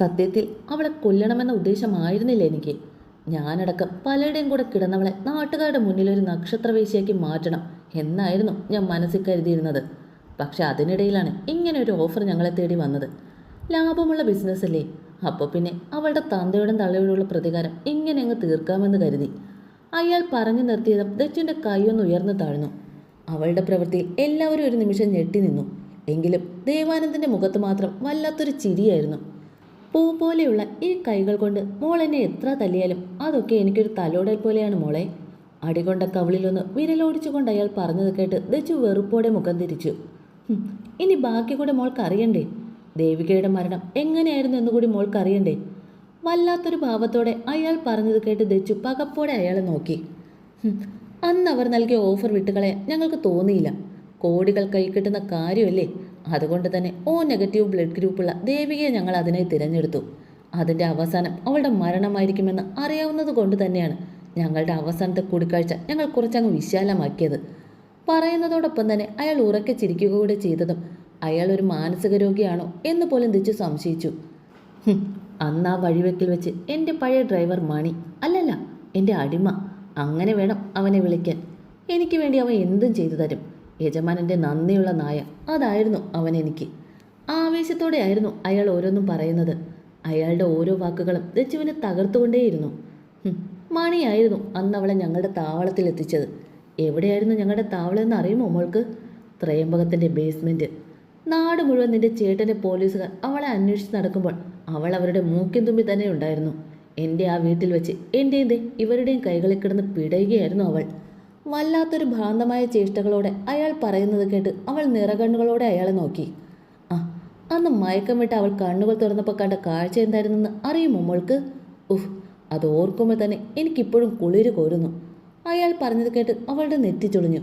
സത്യത്തിൽ അവളെ കൊല്ലണമെന്ന ഉദ്ദേശമായിരുന്നില്ല എനിക്ക്. ഞാനടക്കം പലരുടെയും കൂടെ കിടന്നവളെ നാട്ടുകാരുടെ മുന്നിൽ ഒരു നക്ഷത്രവേശിയാക്കി മാറ്റണം എന്നായിരുന്നു ഞാൻ മനസ്സിൽ കരുതിയിരുന്നത്. പക്ഷെ അതിനിടയിലാണ് ഇങ്ങനെ ഒരു ഓഫർ ഞങ്ങളെ തേടി വന്നത്. ലാഭമുള്ള ബിസിനസ് അല്ലേ? അപ്പോൾ പിന്നെ അവളുടെ തന്തയോടും തള്ളയോടുള്ള പ്രതികാരം ഇങ്ങനെ അങ്ങ് തീർക്കാമെന്ന് കരുതി. അയാൾ പറഞ്ഞു നിർത്തിയതും ദച്ചുവിന്റെ കൈയൊന്ന് ഉയർന്നു താഴ്ന്നു. അവളുടെ പ്രവൃത്തിയിൽ എല്ലാവരും ഒരു നിമിഷം ഞെട്ടി നിന്നു. എങ്കിലും ദേവാനന്ദന്റെ മുഖത്ത് മാത്രം വല്ലാത്തൊരു ചിരിയായിരുന്നു. പൂ പോലെയുള്ള ഈ കൈകൾ കൊണ്ട് മോൾ എന്നെ എത്ര തല്ലിയാലും അതൊക്കെ എനിക്കൊരു തലോടൽ പോലെയാണ് മോളെ. അടികൊണ്ട കവിളിലൊന്ന് വിരലോടിച്ചുകൊണ്ട് അയാൾ പറഞ്ഞത് കേട്ട് ദച്ചു വെറുപ്പോടെ മുഖം തിരിച്ചു. ഇനി ബാക്കി കൂടെ മോൾക്ക് അറിയണ്ടേ ദേവികയുടെ മരണം എങ്ങനെയായിരുന്നു എന്നുകൂടി മോൾക്ക് അറിയണ്ടേ വല്ലാത്തൊരു ഭാവത്തോടെ അയാൾ പറഞ്ഞത് കേട്ട് ദച്ചു പകപ്പോടെ അയാളെ നോക്കി. "ഹും, അന്ന് അവർ നൽകിയ ഓഫർ വിട്ടുകളയാൻ ഞങ്ങൾക്ക് തോന്നിയില്ല. കോടികൾ കൈ കിട്ടുന്ന കാര്യമല്ലേ? അതുകൊണ്ട് തന്നെ ഓ നെഗറ്റീവ് ബ്ലഡ് ഗ്രൂപ്പുള്ള ദേവികയെ ഞങ്ങൾ അതിനായി തിരഞ്ഞെടുത്തു. അതിന്റെ അവസാനം അവളുടെ മരണമായിരിക്കുമെന്ന് അറിയാവുന്നത് കൊണ്ട് തന്നെയാണ് ഞങ്ങളുടെ അവസാനത്തെ കൂടിക്കാഴ്ച ഞങ്ങൾ കുറച്ചങ്ങ് വിശാലമാക്കിയത്. പറയുന്നതോടൊപ്പം തന്നെ അയാൾ ഉറക്കെ ചിരിക്കുക കൂടെ ചെയ്തതും അയാൾ ഒരു മാനസിക രോഗിയാണോ എന്ന് പോലും തിരിച്ചു സംശയിച്ചു. അന്ന് ആ വഴിവെക്കിൽ വെച്ച് എന്റെ പഴയ ഡ്രൈവർ മണി അല്ലല്ല എന്റെ അടിമ അങ്ങനെ വേണം അവനെ വിളിക്കാൻ. എനിക്ക് വേണ്ടി അവൻ എന്തും ചെയ്തു തരും. യജമാനന്റെ നന്ദിയുള്ള നായ. അതായിരുന്നു അവൻ എനിക്ക്. ആവേശത്തോടെയായിരുന്നു അയാൾ ഓരോന്നും പറയുന്നത്. അയാളുടെ ഓരോ വാക്കുകളും രജുവിനെ തകർത്തുകൊണ്ടേയിരുന്നു. മണിയായിരുന്നു അന്ന് അവളെ ഞങ്ങളുടെ താവളത്തിൽ എത്തിച്ചത്. എവിടെയായിരുന്നു ഞങ്ങളുടെ താവളം എന്ന് അറിയുമോ മോൾക്ക്? ത്രയംബകത്തിന്റെ ബേസ്മെന്റ് നാട് മുഴുവൻ നിന്റെ ചേട്ടന്റെ പോലീസുകാർ അവളെ അന്വേഷിച്ച് നടക്കുമ്പോൾ അവൾ അവരുടെ മൂക്കിൻ തുമ്പി തന്നെ ഉണ്ടായിരുന്നു. എന്റെ ആ വീട്ടിൽ വെച്ച് എന്റെ ഇവരുടെയും കൈകളിൽ കിടന്ന് പിടയുകയായിരുന്നു അവൾ. വല്ലാത്തൊരു ഭ്രാന്തമായ ചേഷ്ടകളോടെ അയാൾ പറയുന്നത് കേട്ട് അവൾ നിറകണ്ണുകളോടെ അയാളെ നോക്കി. ആ അന്ന് മയക്കം വിട്ട് അവൾ കണ്ണുകൾ തുറന്നപ്പോൾ കണ്ട കാഴ്ച എന്തായിരുന്നെന്ന് അറിയുമോ മോൾക്ക്? ഉഫ് അത് ഓർക്കുമ്പോൾ തന്നെ എനിക്കിപ്പോഴും കുളിര് കോരുന്നു. അയാൾ പറഞ്ഞത് കേട്ട് അവളുടെ നെറ്റി ചൊളിഞ്ഞു.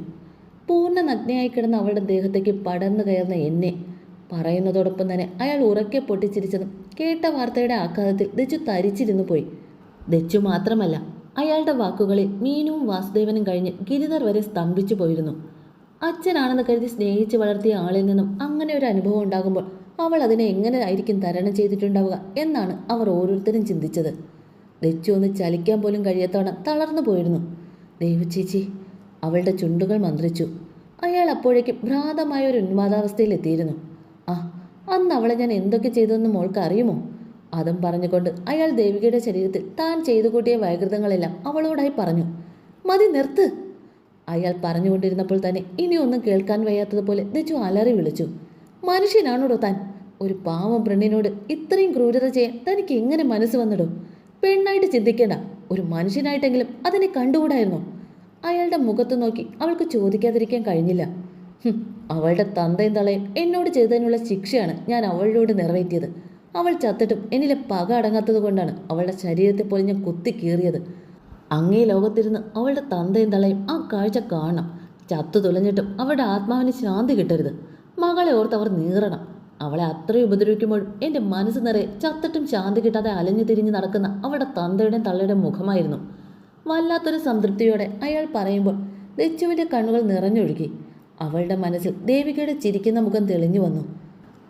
പൂർണ നഗ്നയായി കിടന്ന അവളുടെ ദേഹത്തേക്ക് പടർന്നു കയറുന്ന എന്നെ. പറയുന്നതോടൊപ്പം തന്നെ അയാൾ ഉറക്കെ പൊട്ടിച്ചിരിച്ചതും കേട്ട വാർത്തയുടെ ആഘാതത്തിൽ ദച്ചു തരിച്ചിരുന്നു പോയി. ദച്ചു മാത്രമല്ല അയാളുടെ വാക്കുകളിൽ മീനുവും വാസുദേവനും കഴിഞ്ഞ് ഗിരിധർ വരെ സ്തംഭിച്ചു പോയിരുന്നു. അച്ഛനാണെന്ന് കരുതി സ്നേഹിച്ച് വളർത്തിയ ആളിൽ നിന്നും അങ്ങനെ ഒരു അനുഭവം ഉണ്ടാകുമ്പോൾ അവൾ അതിനെ എങ്ങനെ ആയിരിക്കും തരണം ചെയ്തിട്ടുണ്ടാവുക എന്നാണ് അവർ ഓരോരുത്തരും ചിന്തിച്ചത്. ലച്ചു ഒന്ന് ചലിക്കാൻ പോലും കഴിയാത്തവണ്ണം തളർന്നു പോയിരുന്നു. ദേവു ചേച്ചി അവളുടെ ചുണ്ടുകൾ മന്ത്രിച്ചു. അയാൾ അപ്പോഴേക്കും ഭ്രാന്തമായ ഒരു ഉന്മാദാവസ്ഥയിൽ എത്തിയിരുന്നു ആ അന്ന് അവളെ ഞാൻ എന്തൊക്കെ ചെയ്തതെന്ന് മോൾക്ക് അറിയുമോ? അതും പറഞ്ഞുകൊണ്ട് അയാൾ ദേവികയുടെ ശരീരത്തിൽ താൻ ചെയ്തു കൂട്ടിയ വൈകൃതങ്ങളെല്ലാം അവളോടായി പറഞ്ഞു. മതി നിർത്ത്. അയാൾ പറഞ്ഞുകൊണ്ടിരുന്നപ്പോൾ തന്നെ ഇനിയൊന്നും കേൾക്കാൻ വയ്യാത്തതുപോലെ ദജു അലറി വിളിച്ചു. മനുഷ്യനാണോടോ താൻ? ഒരു പാവം പെണ്ണിനോട് ഇത്രയും ക്രൂരത ചെയ്യാൻ തനിക്ക് എങ്ങനെ മനസ്സ് വന്നിടും? പെണ്ണായിട്ട് ചിന്തിക്കേണ്ട. ഒരു മനുഷ്യനായിട്ടെങ്കിലും അതിനെ കണ്ടുകൂടായിരുന്നു? അയാളുടെ മുഖത്ത് നോക്കി അവൾക്ക് ചോദിക്കാതിരിക്കാൻ കഴിഞ്ഞില്ല. അവളുടെ തന്തയും തളയും എന്നോട് ചെയ്തതിനുള്ള ശിക്ഷയാണ് ഞാൻ അവളോട് നിറവേറ്റിയത്. അവൾ ചത്തിട്ടും എന്നിലെ പക അടങ്ങാത്തത് കൊണ്ടാണ് അവളുടെ ശരീരത്തെ പോലെ ഞാൻ കുത്തി കീറിയത്. അങ്ങേ ലോകത്തിരുന്ന് അവളുടെ തന്തയും തളയും ആ കാഴ്ച കാണണം. ചത്തു തുലഞ്ഞിട്ടും അവളുടെ ആത്മാവിന് ശാന്തി കിട്ടരുത്. മകളെ ഓർത്ത് അവർ നീറണം. അവളെ അത്രയും ഉപദ്രവിക്കുമ്പോഴും എന്റെ മനസ്സ് നിറയെ ചത്തിട്ടും ശാന്തി കിട്ടാതെ അലഞ്ഞു തിരിഞ്ഞ് നടക്കുന്ന അവളുടെ തന്തയുടെയും തള്ളയുടെയും മുഖമായിരുന്നു. വല്ലാത്തൊരു സംതൃപ്തിയോടെ അയാൾ പറയുമ്പോൾ ദച്ചുവിന്റെ കണ്ണുകൾ നിറഞ്ഞൊഴുകി. അവളുടെ മനസ്സിൽ ദേവികയുടെ ചിരിക്കുന്ന മുഖം തെളിഞ്ഞു വന്നു.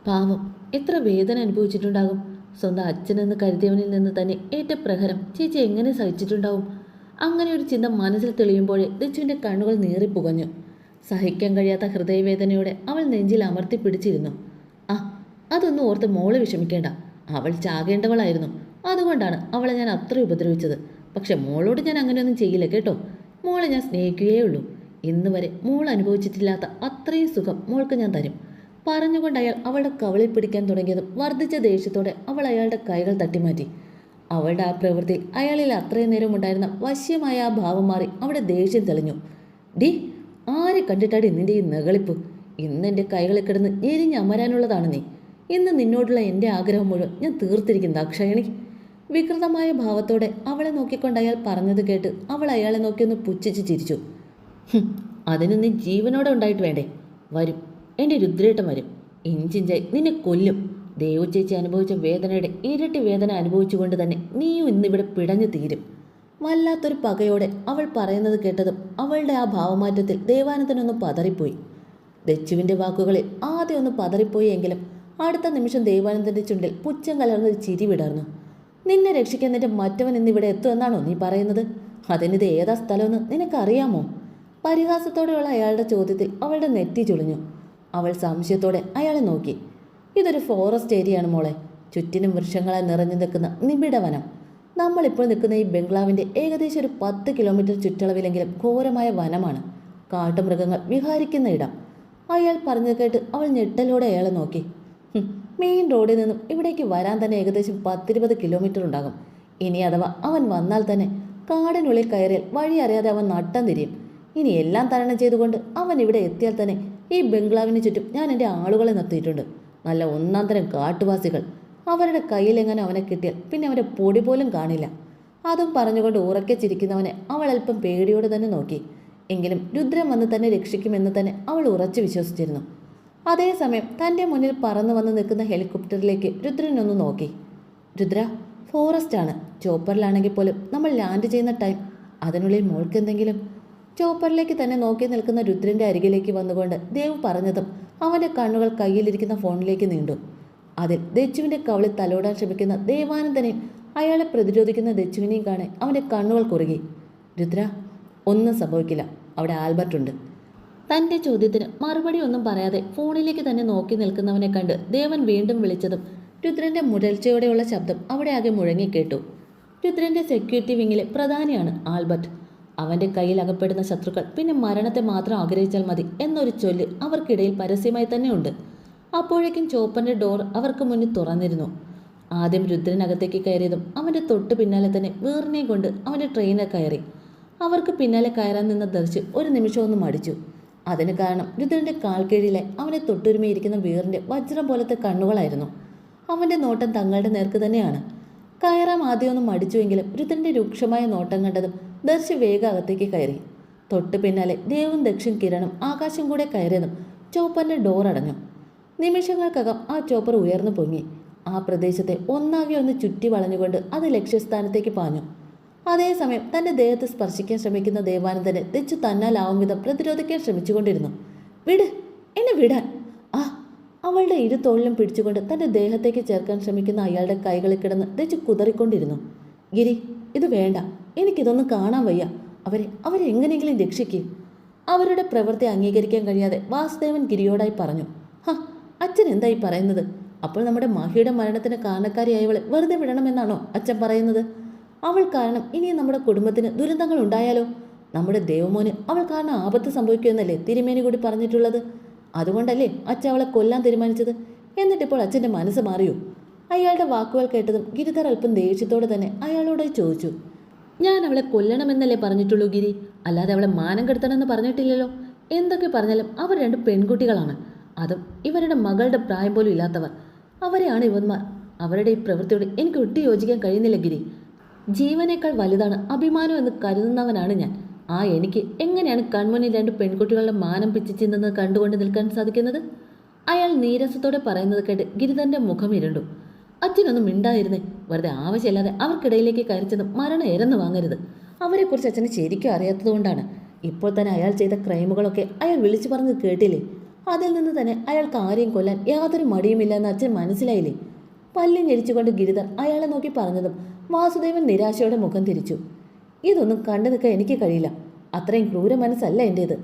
പാവം എത്ര വേദന അനുഭവിച്ചിട്ടുണ്ടാകും? സ്വന്തം അച്ഛനെന്ന് കരുതിയവനിൽ നിന്ന് തന്നെ ഏറ്റ പ്രഹരം. ചേച്ചി എങ്ങനെ സഹിച്ചിട്ടുണ്ടാവും? അങ്ങനെ ഒരു ചിന്ത മനസ്സിൽ തെളിയുമ്പോഴേ ദച്ചുവിന്റെ കണ്ണുകൾ നീറിപ്പുകഞ്ഞു സഹിക്കാൻ കഴിയാത്ത ഹൃദയവേദനയോടെ അവൾ നെഞ്ചിൽ അമർത്തി പിടിച്ചിരുന്നു. ആ അതൊന്നും ഓർത്ത് മോളെ വിഷമിക്കേണ്ട. അവൾ ചാകേണ്ടവളായിരുന്നു. അതുകൊണ്ടാണ് അവളെ ഞാൻ അത്ര ഉപദ്രവിച്ചത്. പക്ഷെ മോളോട് ഞാൻ അങ്ങനെയൊന്നും ചെയ്യില്ല കേട്ടോ. മോളെ ഞാൻ സ്നേഹിക്കുകയേ ഉള്ളൂ. ഇന്ന് വരെ മോൾ അനുഭവിച്ചിട്ടില്ലാത്ത അത്രയും സുഖം മോൾക്ക് ഞാൻ തരും. പറഞ്ഞുകൊണ്ട് അയാൾ അവളുടെ കവളിൽ പിടിക്കാൻ തുടങ്ങിയതും വർദ്ധിച്ച ദേഷ്യത്തോടെ അവൾ അയാളുടെ കൈകൾ തട്ടിമാറ്റി. അവളുടെ ആ പ്രവൃത്തി അയാളിൽ അത്രയും നേരം ഉണ്ടായിരുന്ന വശ്യമായ ആ ഭാവം മാറി അവിടെ ദേഷ്യം തെളിഞ്ഞു. ഡി ആരെ കണ്ടിട്ടാടി നിന്റെ ഈ നകളിപ്പ് ഇന്ന് എന്റെ കൈകളിൽ കിടന്ന് എരിഞ്ഞ് അമരാനുള്ളതാണ് നീ. ഇന്ന് നിന്നോടുള്ള എന്റെ ആഗ്രഹം മുഴുവൻ ഞാൻ തീർത്തിരിക്കുന്നു അക്ഷയണി വികൃതമായ ഭാവത്തോടെ അവളെ നോക്കിക്കൊണ്ട് അയാൾ പറഞ്ഞത് കേട്ട് അവൾ അയാളെ നോക്കിയൊന്ന് പുച്ഛിച്ച് ചിരിച്ചു. "ഹും, അതിന് നീ ജീവനോടെ ഉണ്ടായിട്ട് വേണ്ടേ? വരും. എന്റെ രുദ്രേട്ടം വരും. ഇഞ്ചിഞ്ചായി നിന്നെ കൊല്ലും. ദേവു ചേച്ചി അനുഭവിച്ച വേദനയുടെ ഇരട്ടി വേദന അനുഭവിച്ചുകൊണ്ട് തന്നെ നീയും ഇന്നിവിടെ പിടഞ്ഞു തീരും. വല്ലാത്തൊരു പകയോടെ അവൾ പറയുന്നത് കേട്ടതും അവളുടെ ആ ഭാവമാറ്റത്തിൽ ദേവാനന്ദനൊന്ന് പതറിപ്പോയി. ദച്ചുവിന്റെ വാക്കുകളിൽ ആദ്യം ഒന്ന് പതറിപ്പോയി എങ്കിലും അടുത്ത നിമിഷം ദേവാനന്ദന്റെ ചുണ്ടിൽ പുച്ഛം കലർന്നൊരു ചിരി വിടർന്നു. നിന്നെ രക്ഷിക്കാൻ മറ്റവൻ ഇന്നിവിടെ എത്തുമെന്നാണോ നീ പറയുന്നത്? അതിനിത് ഏതാ സ്ഥലമെന്ന് നിനക്കറിയാമോ? പരിഹാസത്തോടെയുള്ള അയാളുടെ ചോദ്യത്തിൽ അവളുടെ നെറ്റി ചുളിഞ്ഞു. അവൾ സംശയത്തോടെ അയാളെ നോക്കി. ഇതൊരു ഫോറസ്റ്റ് ഏരിയയാണ് മോളെ. ചുറ്റിനും വൃക്ഷങ്ങളെ നിറഞ്ഞു നിൽക്കുന്ന നിബിഡവനം. നമ്മളിപ്പോൾ നിൽക്കുന്ന ഈ ബംഗ്ലാവിന്റെ ഏകദേശം ഒരു പത്ത് കിലോമീറ്റർ ചുറ്റളവിലെങ്കിലും ഘോരമായ വനമാണ്. കാട്ടുമൃഗങ്ങൾ വിഹാരിക്കുന്ന ഇടം. അയാൾ പറഞ്ഞു കേട്ട് അവൾ ഞെട്ടലോടെ അയാളെ നോക്കി. മെയിൻ റോഡിൽ നിന്നും ഇവിടേക്ക് വരാൻ തന്നെ ഏകദേശം പത്തിരുപത് കിലോമീറ്റർ ഉണ്ടാകും. ഇനി അഥവാ അവൻ വന്നാൽ തന്നെ കാടിനുള്ളിൽ കയറിയാൽ വഴി അറിയാതെ അവൻ നട്ടം തിരിയും. ഇനി എല്ലാം തരണം ചെയ്തുകൊണ്ട് അവൻ ഇവിടെ എത്തിയാൽ തന്നെ ഈ ബംഗ്ലാവിന് ചുറ്റും ഞാൻ എന്റെ ആളുകളെ നിർത്തിയിട്ടുണ്ട്. നല്ല ഒന്നാം തരം കാട്ടുവാസികൾ. അവരുടെ കയ്യിലെങ്ങനെ അവനെ കിട്ടിയാൽ പിന്നെ അവന്റെ പൊടി പോലും കാണില്ല. അതും പറഞ്ഞുകൊണ്ട് ഉറക്കെ ചിരിക്കുന്നവനെ അവൾ അല്പം പേടിയോടെ തന്നെ നോക്കി. എങ്കിലും രുദ്രൻ വന്ന് തന്നെ രക്ഷിക്കുമെന്ന് തന്നെ അവൾ ഉറച്ചു വിശ്വസിച്ചിരുന്നു. അതേസമയം തന്റെ മുന്നിൽ പറന്നു വന്ന് നിൽക്കുന്ന ഹെലികോപ്റ്ററിലേക്ക് രുദ്രനൊന്ന് നോക്കി. രുദ്ര ഫോറസ്റ്റ് ആണ് ചോപ്പറിലാണെങ്കിൽ പോലും നമ്മൾ ലാൻഡ് ചെയ്യുന്ന ടൈം. അതിനുള്ളിൽ മോൾക്ക് എന്തെങ്കിലും ചോപ്പറിലേക്ക് തന്നെ നോക്കി നിൽക്കുന്ന രുദ്രന്റെ അരികിലേക്ക് വന്നുകൊണ്ട് ദേവ് പറഞ്ഞതും അവന്റെ കണ്ണുകൾ കയ്യിലിരിക്കുന്ന ഫോണിലേക്ക് നീണ്ടു. അതിൽ ദച്ചുവിന്റെ കവളിൽ തലോടാൻ ശ്രമിക്കുന്ന ദേവാനന്ദനെയും അയാളെ പ്രതിരോധിക്കുന്ന ദച്ചുവിനെയും കാണാൻ അവന്റെ കണ്ണുകൾ കുറുകി. രുദ്ര ഒന്നും സംഭവിക്കില്ല. അവിടെ ആൽബർട്ട് ഉണ്ട്. തന്റെ ചോദ്യത്തിന് മറുപടി ഒന്നും പറയാതെ ഫോണിലേക്ക് തന്നെ നോക്കി നിൽക്കുന്നവനെ കണ്ട് ദേവൻ വീണ്ടും വിളിച്ചതും രുദ്രന്റെ മുരൾച്ചയോടെയുള്ള ശബ്ദം അവിടെ ആകെ മുഴങ്ങിക്കേട്ടു. രുദ്രന്റെ സെക്യൂരിറ്റി വിങ്ങിലെ പ്രധാനിയാണ് ആൽബർട്ട്. അവന്റെ കയ്യിൽ അകപ്പെടുന്ന ശത്രുക്കൾ പിന്നെ മരണത്തെ മാത്രം ആഗ്രഹിച്ചാൽ മതി എന്നൊരു ചൊല്ല് അവർക്കിടയിൽ പരസ്യമായി തന്നെ ഉണ്ട് അപ്പോഴേക്കും ചോപ്പന്റെ ഡോർ അവർക്ക് മുന്നിൽ തുറന്നിരുന്നു. ആദ്യം രുദ്രനകത്തേക്ക് കയറിയതും അവന്റെ തൊട്ട് പിന്നാലെ തന്നെ വേറിനെ കൊണ്ട് അവന്റെ ട്രെയിനിൽ കയറി. അവർക്ക് പിന്നാലെ കയറാൻ നിന്ന ദർശ് ഒരു നിമിഷം മടിച്ചു. അതിന് കാരണം രുദ്രന്റെ കാൽക്കീഴിലെ അവനെ തൊട്ടുരുമയിരിക്കുന്ന വീറിന്റെ വജ്രം പോലത്തെ കണ്ണുകളായിരുന്നു. അവന്റെ നോട്ടം തങ്ങളുടെ നേർക്ക് തന്നെയാണ്. കയറാൻ ആദ്യമൊന്നും മടിച്ചുവെങ്കിലും രുദ്രന്റെ രൂക്ഷമായ നോട്ടം കണ്ടതും ദർശ് വേഗം അകത്തേക്ക് കയറി. തൊട്ടു പിന്നാലെ ദേവും ദക്ഷിൺ കിരണും ആകാശം കൂടെ കയറിയതും ചോപ്പറിന്റെ ഡോർ അടഞ്ഞു. നിമിഷങ്ങൾക്കകം ആ ചോപ്പർ ഉയർന്നു പൊങ്ങി. ആ പ്രദേശത്തെ ഒന്നാകെ ഒന്ന് ചുറ്റി വളഞ്ഞുകൊണ്ട് അത് ലക്ഷ്യസ്ഥാനത്തേക്ക് പാഞ്ഞു. അതേസമയം തന്റെ ദേഹത്തെ സ്പർശിക്കാൻ ശ്രമിക്കുന്ന ദേവാനന്ദനെ തെച്ചു തന്നാലാവും വിധം പ്രതിരോധിക്കാൻ ശ്രമിച്ചുകൊണ്ടിരുന്നു. വിട് എന്നെ വിടാൻ. ആ. അവളുടെ ഇരു തോളിലും പിടിച്ചുകൊണ്ട് തന്റെ ദേഹത്തേക്ക് ചേർക്കാൻ ശ്രമിക്കുന്ന അയാളുടെ കൈകളിൽ കിടന്ന് തെച്ചു കുതറിക്കൊണ്ടിരുന്നു. ഗിരി ഇത് വേണ്ട. എനിക്കിതൊന്നും കാണാൻ വയ്യ. അവരെ എങ്ങനെയെങ്കിലും രക്ഷിക്കും. അവരുടെ പ്രവൃത്തി അംഗീകരിക്കാൻ കഴിയാതെ വാസുദേവൻ ഗിരിയോടായി പറഞ്ഞു. ഹ അച്ഛൻ എന്തായി പറയുന്നത്? അപ്പോൾ നമ്മുടെ മഹിയുടെ മരണത്തിന് കാരണക്കാരിയായവളെ വെറുതെ വിടണമെന്നാണോ അച്ഛൻ പറയുന്നത്? അവൾ കാരണം ഇനിയും നമ്മുടെ കുടുംബത്തിന് ദുരന്തങ്ങൾ ഉണ്ടായാലോ? നമ്മുടെ ദേവമോന് അവൾ കാരണം ആപത്ത് സംഭവിക്കുമെന്നല്ലേ തിരുമേനി കൂടി പറഞ്ഞിട്ടുള്ളത്? അതുകൊണ്ടല്ലേ അച്ഛൻ അവളെ കൊല്ലാൻ തീരുമാനിച്ചത്? എന്നിട്ടിപ്പോൾ അച്ഛന്റെ മനസ്സ് മാറിയോ? അയാളുടെ വാക്കുകൾ കേട്ടതും ഗിരിധർ അല്പം ദേഷ്യത്തോടെ തന്നെ അയാളോട് ചോദിച്ചു ഞാൻ അവളെ കൊല്ലണമെന്നല്ലേ പറഞ്ഞിട്ടുള്ളൂ ഗിരി? അല്ലാതെ അവളെ മാനം കെടുത്തണമെന്ന് പറഞ്ഞിട്ടില്ലല്ലോ. എന്തൊക്കെ പറഞ്ഞാലും അവർ രണ്ട് പെൺകുട്ടികളാണ്. അതും ഇവരുടെ മകളുടെ പ്രായം പോലും ഇല്ലാത്തവർ. അവരെയാണ് ഇവന്മാർ. അവരുടെ ഈ പ്രവൃത്തിയോട് എനിക്ക് ഒട്ടി യോജിക്കാൻ കഴിയുന്നില്ല ഗിരി. ജീവനേക്കാൾ വലുതാണ് അഭിമാനം എന്ന് കരുതുന്നവനാണ് ഞാൻ. ആ എനിക്ക് എങ്ങനെയാണ് കൺമുന്നിൽ രണ്ട് പെൺകുട്ടികളുടെ മാനം പിച്ചിച്ചിന്തെന്ന് കണ്ടുകൊണ്ട് നിൽക്കാൻ സാധിക്കുന്നത്? അയാൾ നീരസത്തോടെ പറയുന്നത് കേട്ട് ഗിരിധന്റെ മുഖം ഇരുണ്ടു. അച്ഛനൊന്നും മിണ്ടായിരുന്നേ. വെറുതെ ആവശ്യമില്ലാതെ അവർക്കിടയിലേക്ക് കയറിച്ചത് മരണം ഇരന്നു വാങ്ങരുത്. അവരെക്കുറിച്ച് അച്ഛന് ശരിക്കും അറിയാത്തതുകൊണ്ടാണ്. ഇപ്പോൾ തന്നെ അയാൾ ചെയ്ത ക്രൈമുകളൊക്കെ അയാൾ വിളിച്ചു പറഞ്ഞ് കേട്ടില്ലേ? അതിൽ നിന്ന് തന്നെ അയാൾക്ക് ആരെയും കൊല്ലാൻ യാതൊരു മടിയുമില്ല എന്ന് അച്ഛൻ മനസ്സിലായില്ലേ? പല്ലി ഞെരിച്ചുകൊണ്ട് ഗിരിധർ അയാളെ നോക്കി പറഞ്ഞതും വാസുദേവൻ നിരാശയോടെ മുഖം തിരിച്ചു. ഇതൊന്നും കണ്ടു നിൽക്കാൻ എനിക്ക് കഴിയില്ല. അത്രയും ക്രൂര മനസ്സല്ല എന്റേത്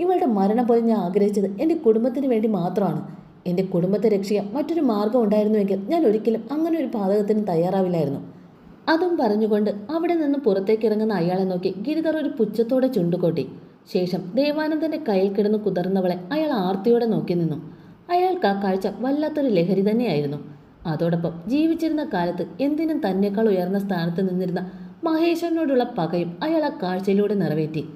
ഇവളുടെ മരണം പോലും ഞാൻ ആഗ്രഹിച്ചത് എന്റെ കുടുംബത്തിന് വേണ്ടി മാത്രമാണ്. എന്റെ കുടുംബത്തെ രക്ഷിക്കാൻ മറ്റൊരു മാർഗം ഉണ്ടായിരുന്നുവെങ്കിൽ ഞാൻ ഒരിക്കലും അങ്ങനെ ഒരു പാതകത്തിന് തയ്യാറാവില്ലായിരുന്നു. അതും പറഞ്ഞുകൊണ്ട് അവിടെ നിന്ന് പുറത്തേക്ക് ഇറങ്ങുന്ന അയാളെ നോക്കി ഗിരിധർ ഒരു പുച്ഛത്തോടെ ചുണ്ടുകൊട്ടി. ശേഷം ദേവാനന്ദന്റെ കയ്യിൽ കിടന്ന് കുതിർന്നവളെ അയാൾ ആർത്തിയോടെ നോക്കി നിന്നു. അയാൾക്ക് ആ കാഴ്ച വല്ലാത്തൊരു ലഹരി തന്നെയായിരുന്നു. അതോടൊപ്പം ജീവിച്ചിരുന്ന കാലത്ത് എന്തിനും തന്നെക്കാൾ ഉയർന്ന സ്ഥാനത്ത് നിന്നിരുന്ന മഹേശ്വരനോടുള്ള പകയും അയാൾ ആ കാഴ്ചയിലൂടെ നിറവേറ്റി.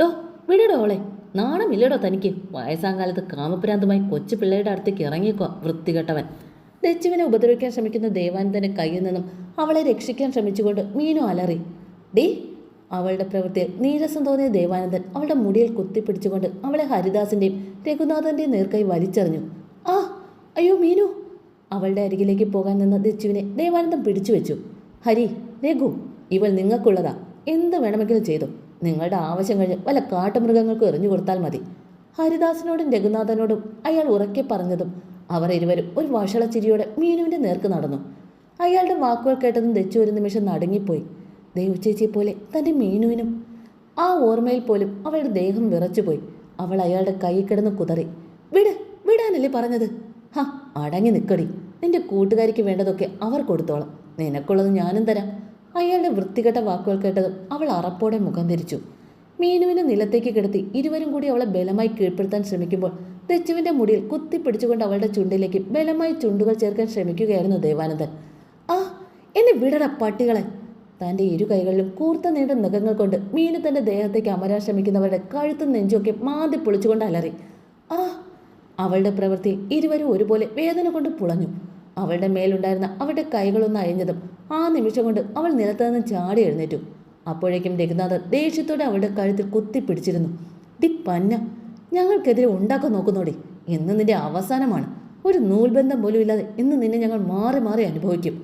ഡോ വിടടോ അവളെ. നാണമില്ലടോ തനിക്ക്. വയസ്സാം കാലത്ത് കാമപ്രാന്തമായി കൊച്ചു പിള്ളേരുടെ അടുത്തേക്ക് ഇറങ്ങിക്കോ വൃത്തികെട്ടവൻ. ദച്ചുവിനെ ഉപദ്രവിക്കാൻ ശ്രമിക്കുന്ന ദേവാനന്ദന്റെ കയ്യിൽ നിന്നും അവളെ രക്ഷിക്കാൻ ശ്രമിച്ചുകൊണ്ട് മീനു അലറി. ഡീ അവളുടെ പ്രവൃത്തിയിൽ നീരസം തോന്നിയ ദേവാനന്ദൻ അവളുടെ മുടിയിൽ കുത്തിപ്പിടിച്ചുകൊണ്ട് അവളെ ഹരിദാസിന്റെയും രഘുനാഥന്റെയും നേർക്കായി വലിച്ചെറിഞ്ഞു. ആ അയ്യോ മീനു. അവളുടെ അരികിലേക്ക് പോകാൻ നിന്ന ദച്ചുവിനെ ദേവാനന്ദൻ പിടിച്ചു വെച്ചു ഹരി രഘു ഇവൾ നിങ്ങൾക്കുള്ളതാ. എന്ത് വേണമെങ്കിലും ചെയ്തു. നിങ്ങളുടെ ആവശ്യം കഴിഞ്ഞ് വല്ല കാട്ടുമൃഗങ്ങൾക്കും എറിഞ്ഞു കൊടുത്താൽ മതി. ഹരിദാസിനോടും രഘുനാഥനോടും അയാൾ ഉറക്കെ പറഞ്ഞതും അവർ ഇരുവരും ഒരു വഷളച്ചിരിയോടെ മീനുവിന്റെ നേർക്ക് നടന്നു. അയാളുടെ വാക്കുകൾ കേട്ടതും ദച്ചു ഒരു നിമിഷം നടുങ്ങിപ്പോയി. ദൈവച്ചേച്ചിയെ പോലെ തന്റെ മീനുവിനും ആ ഓർമ്മയിൽ പോലും അവളുടെ ദേഹം വിറച്ചുപോയി. അവൾ അയാളുടെ കൈ കിടന്ന് കുതറി. വിട് വിടാനല്ലേ പറഞ്ഞത്? ഹാ അടങ്ങി നിൽക്കടി നിന്റെ കൂട്ടുകാരിക്ക് വേണ്ടതൊക്കെ അവർ കൊടുത്തോളാം. നിനക്കുള്ളത് ഞാനും തരാം. അയാളുടെ വൃത്തികെട്ട വാക്കുകൾ കേട്ടതും അവൾ അറപ്പോടെ മുഖം തിരിച്ചു. മീനുവിനെ നിലത്തേക്ക് കിടത്തി ഇരുവരും കൂടി അവളെ ബലമായി കീഴ്പ്പെടുത്താൻ ശ്രമിക്കുമ്പോൾ തെച്ചുവിന്റെ മുടിയിൽ കുത്തിപ്പിടിച്ചുകൊണ്ട് അവളുടെ ചുണ്ടിലേക്ക് ബലമായി ചുണ്ടുകൾ ചേർക്കാൻ ശ്രമിക്കുകയായിരുന്നു ദേവാനന്ദൻ. ആ എന്നെ വിടട പട്ടികളെ! തന്റെ ഇരു കൈകളിലും കൂർത്ത നീണ്ട നഖങ്ങൾ കൊണ്ട് മീനു തന്റെ ദേഹത്തേക്ക് അമരാൻ ശ്രമിക്കുന്നവരുടെ കഴുത്തും നെഞ്ചുമൊക്കെ മാന്തി പൊളിച്ചുകൊണ്ട് അലറി. ആ! അവളുടെ പ്രവൃത്തി ഇരുവരും ഒരുപോലെ വേദന കൊണ്ട് പുളഞ്ഞു. അവളുടെ മേലുണ്ടായിരുന്ന അവളുടെ കൈകളൊന്ന് അഴിഞ്ഞതും ആ നിമിഷം കൊണ്ട് അവൾ നിലത്ത് നിന്ന് ചാടി എഴുന്നേറ്റു. അപ്പോഴേക്കും രഘുനാഥൻ ദേഷ്യത്തോടെ അവളുടെ കഴുത്തിൽ കുത്തിപ്പിടിച്ചിരുന്നു. ദി പന്ന ഞങ്ങൾക്കെതിരെ ഉണ്ടാക്കാൻ നോക്കുന്നോടി. ഇന്ന് നിന്റെ അവസാനമാണ്. ഒരു നൂൽബന്ധം പോലും ഇല്ലാതെ ഇന്ന് നിന്നെ ഞങ്ങൾ മാറി മാറി അനുഭവിക്കും.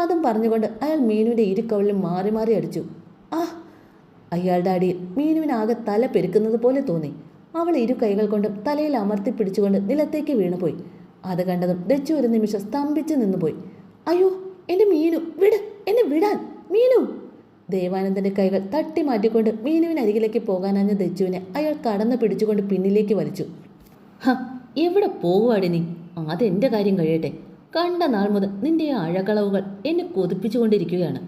അതും പറഞ്ഞുകൊണ്ട് അയാൾ മീനുവിന്റെ ഇരുക്കവളിലും മാറി മാറി അടിച്ചു. ആ അയാളുടെ അടിയിൽ മീനുവിനാകെ തല പെരുക്കുന്നത് പോലെ തോന്നി. അവൾ ഇരു കൈകൾ കൊണ്ടും തലയിൽ അമർത്തി പിടിച്ചുകൊണ്ട് നിലത്തേക്ക് വീണുപോയി. അത് കണ്ടതും ദച്ചു ഒരു നിമിഷം സ്തംഭിച്ച് നിന്നുപോയി. അയ്യോ എന്റെ മീനു വിട് എന്നെ വിടാൻ മീനു! ദേവാനന്ദന്റെ കൈകൾ തട്ടി മാറ്റിക്കൊണ്ട് മീനുവിനരികിലേക്ക് പോകാനഞ്ഞ ദച്ചുവിനെ അയാൾ കടന്നു പിടിച്ചുകൊണ്ട് പിന്നിലേക്ക് വലിച്ചു. ഹ എവിടെ പോകുവാടി നീ അതെന്റെ കാര്യം കഴിയട്ടെ. കണ്ട നാൾ മുതൽ നിന്റെ ആ അഴകളവുകൾ എന്നെ കൊതിപ്പിച്ചുകൊണ്ടിരിക്കുകയാണ്.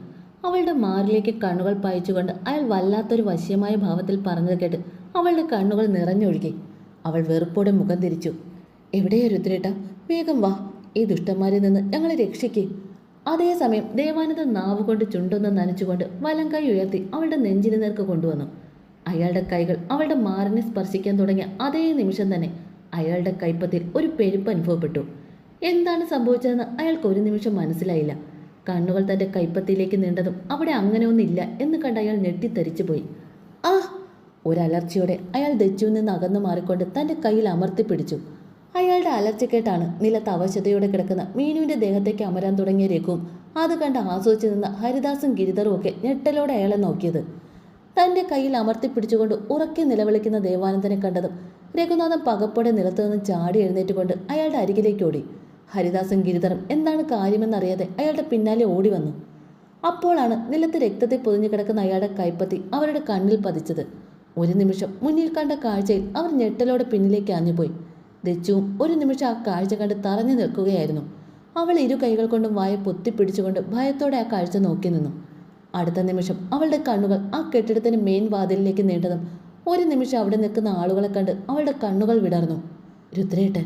അവളുടെ മാറിലേക്ക് കണ്ണുകൾ പായിച്ചുകൊണ്ട് അയാൾ വല്ലാത്തൊരു വശ്യമായ ഭാവത്തിൽ പറഞ്ഞത് കേട്ട് അവളുടെ കണ്ണുകൾ നിറഞ്ഞൊഴുകി. അവൾ വെറുപ്പോടെ മുഖം തിരിച്ചു. എവിടെയാ രുദ്രേട്ട വേഗം വാ. ഈ ദുഷ്ടന്മാരിൽ നിന്ന് ഞങ്ങളെ രക്ഷിക്കേ. അതേസമയം ദേവാനന്ദ നാവ് കൊണ്ട് ചുണ്ടൊന്ന് നനച്ചുകൊണ്ട് വലം കൈ ഉയർത്തി അവളുടെ നെഞ്ചിന് നേർക്ക് കൊണ്ടുവന്നു. അയാളുടെ കൈകൾ അവളുടെ മാറിനെ സ്പർശിക്കാൻ തുടങ്ങിയ അതേ നിമിഷം തന്നെ അയാളുടെ കൈപ്പത്തിൽ ഒരു പെരുപ്പ് അനുഭവപ്പെട്ടു. എന്താണ് സംഭവിച്ചതെന്ന് അയാൾക്ക് ഒരു നിമിഷം മനസ്സിലായില്ല. കണ്ണുകൾ തന്റെ കൈപ്പത്തിയിലേക്ക് നീണ്ടതും അവിടെ അങ്ങനെ ഒന്നില്ല എന്ന് കണ്ട് അയാൾ ഞെട്ടിത്തരിച്ചു പോയി. ആ ഒരലർച്ചയോടെ അയാൾ ദച്ചുവിൽ നിന്ന് അകന്നു മാറിക്കൊണ്ട് തന്റെ കയ്യിൽ അമർത്തി പിടിച്ചു. അയാളുടെ അലർച്ച കേട്ടാണ് നിലത്ത് അവശതയോടെ കിടക്കുന്ന മീനുവിന്റെ ദേഹത്തേക്ക് അമരാൻ തുടങ്ങിയ രഘുവും അത് കണ്ട് ആസ്വദിച്ചു നിന്ന ഹരിദാസും ഗിരിധറും ഒക്കെ ഞെട്ടലോടെ അയാളെ നോക്കിയത്. തന്റെ കയ്യിൽ അമർത്തിപ്പിടിച്ചുകൊണ്ട് ഉറക്കെ നിലവിളിക്കുന്ന ദേവാനന്ദനെ കണ്ടതും രഘുനാഥൻ പകപ്പോടെ നിലത്തു നിന്ന് ചാടി എഴുന്നേറ്റുകൊണ്ട് അയാളുടെ അരികിലേക്ക് ഓടി. ഹരിദാസും ഗിരിധറും എന്താണ് കാര്യമെന്നറിയാതെ അയാളുടെ പിന്നാലെ ഓടി വന്നു. അപ്പോഴാണ് നിലത്ത് രക്തത്തെ പൊതിഞ്ഞു കിടക്കുന്ന അയാളുടെ കൈപ്പത്തി അവരുടെ കണ്ണിൽ പതിച്ചത്. ഒരു നിമിഷം മുന്നിൽ കണ്ട കാഴ്ചയിൽ അവർ ഞെട്ടലോടെ പിന്നിലേക്ക് ആഞ്ഞുപോയി. ദച്ചുവും ഒരു നിമിഷം ആ കാഴ്ച കണ്ട് തറഞ്ഞു നിൽക്കുകയായിരുന്നു. അവൾ ഇരു കൈകൾ കൊണ്ടും വായ പൊത്തിപ്പിടിച്ചുകൊണ്ട് ഭയത്തോടെ ആ കാഴ്ച നോക്കി നിന്നു. അടുത്ത നിമിഷം അവളുടെ കണ്ണുകൾ ആ കെട്ടിടത്തിന് മെയിൻ വാതിലിലേക്ക് നീണ്ടതും ഒരു നിമിഷം അവിടെ നിൽക്കുന്ന ആളുകളെ കണ്ട് അവളുടെ കണ്ണുകൾ വിടർന്നു. രുദ്രേട്ടൻ.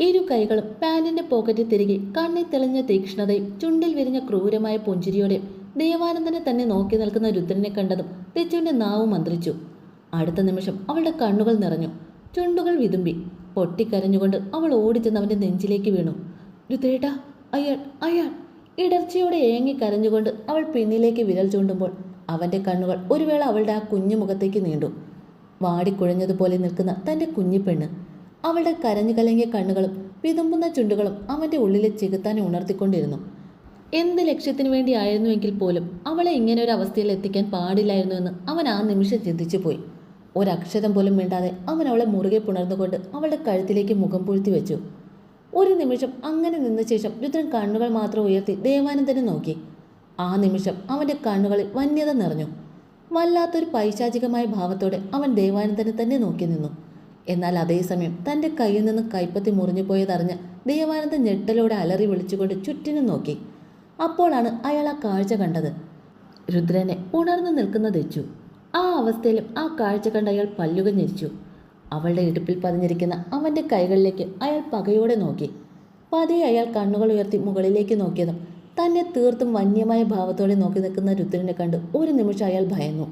ഇരു കൈകളും പാന്റിന്റെ പോക്കറ്റിൽ തിരികെ കണ്ണിൽ തെളിഞ്ഞ തീക്ഷ്ണതയും ചുണ്ടിൽ വിരിഞ്ഞ ക്രൂരമായ പുഞ്ചിരിയോടെ ദേവാനന്ദനെ തന്നെ നോക്കി നിൽക്കുന്ന രുദ്രനെ കണ്ടതും തെച്ചുവിന്റെ നാവ് മന്ത്രിച്ചു അടുത്ത നിമിഷം അവളുടെ കണ്ണുകൾ നിറഞ്ഞു. ചുണ്ടുകൾ വിതുമ്പി. പൊട്ടിക്കരഞ്ഞുകൊണ്ട് അവൾ ഓടിച്ചെന്ന് അവന്റെ നെഞ്ചിലേക്ക് വീണു. രുദ്രേട്ടാ അയാൾ അയാൾ. ഇടർച്ചയോടെ ഏങ്ങി കരഞ്ഞുകൊണ്ട് അവൾ പിന്നിലേക്ക് വിരൽ ചൂണ്ടുമ്പോൾ അവന്റെ കണ്ണുകൾ ഒരു വേള അവളുടെ ആ കുഞ്ഞു മുഖത്തേക്ക് നീണ്ടു. വാടിക്കുഴഞ്ഞതുപോലെ നിൽക്കുന്ന തന്റെ കുഞ്ഞിപ്പെണ്ണ് അവളുടെ കരഞ്ഞു കലങ്ങിയ കണ്ണുകളും വിതുമ്പുന്ന ചുണ്ടുകളും അവന്റെ ഉള്ളിലെ ചെകുത്താനെ ഉണർത്തിക്കൊണ്ടിരുന്നു. എന്ത് ലക്ഷ്യത്തിനു വേണ്ടിയായിരുന്നുവെങ്കിൽ പോലും അവളെ ഇങ്ങനെ ഒരു അവസ്ഥയിൽ എത്തിക്കാൻ പാടില്ലായിരുന്നുവെന്ന് അവൻ ആ നിമിഷം ചിന്തിച്ചു പോയി ഒരക്ഷരം പോലും മിണ്ടാതെ അവൻ അവളെ മുറുകെ പുണർന്നുകൊണ്ട് അവളുടെ കഴുത്തിലേക്ക് മുഖം പൂഴ്ത്തി വെച്ചു. ഒരു നിമിഷം അങ്ങനെ നിന്ന ശേഷം രുദ്രൻ കണ്ണുകൾ മാത്രം ഉയർത്തി ദേവാനന്ദനെ നോക്കി. ആ നിമിഷം അവന്റെ കണ്ണുകളിൽ വന്യത നിറഞ്ഞു. വല്ലാത്തൊരു പൈശാചികമായ ഭാവത്തോടെ അവൻ ദേവാനന്ദനെ തന്നെ നോക്കി നിന്നു. എന്നാൽ അതേസമയം തന്റെ കയ്യിൽ നിന്ന് കൈപ്പത്തി മുറിഞ്ഞു പോയതറിഞ്ഞ് ദേവാനന്ദൻ ഞെട്ടലോടെ അലറി വിളിച്ചുകൊണ്ട് ചുറ്റിനും നോക്കി. അപ്പോഴാണ് അയാൾ ആ കാഴ്ച കണ്ടത്. രുദ്രനെ ഉണർന്നു നിൽക്കുന്ന തെച്ചു ആ അവസ്ഥയിലും ആ കാഴ്ച കണ്ട് അയാൾ പല്ലുകൾ ഞെരിച്ചു. അവളുടെ ഇടുപ്പിൽ പതിഞ്ഞിരിക്കുന്ന അവന്റെ കൈകളിലേക്ക് അയാൾ പകയോടെ നോക്കി. പതിയെ അയാൾ കണ്ണുകൾ ഉയർത്തി മുകളിലേക്ക് നോക്കിയതും തന്നെ തീർത്തും വന്യമായ ഭാവത്തോടെ നോക്കി നിൽക്കുന്ന രുദ്രനെ കണ്ട് ഒരു നിമിഷം അയാൾ ഭയന്നു.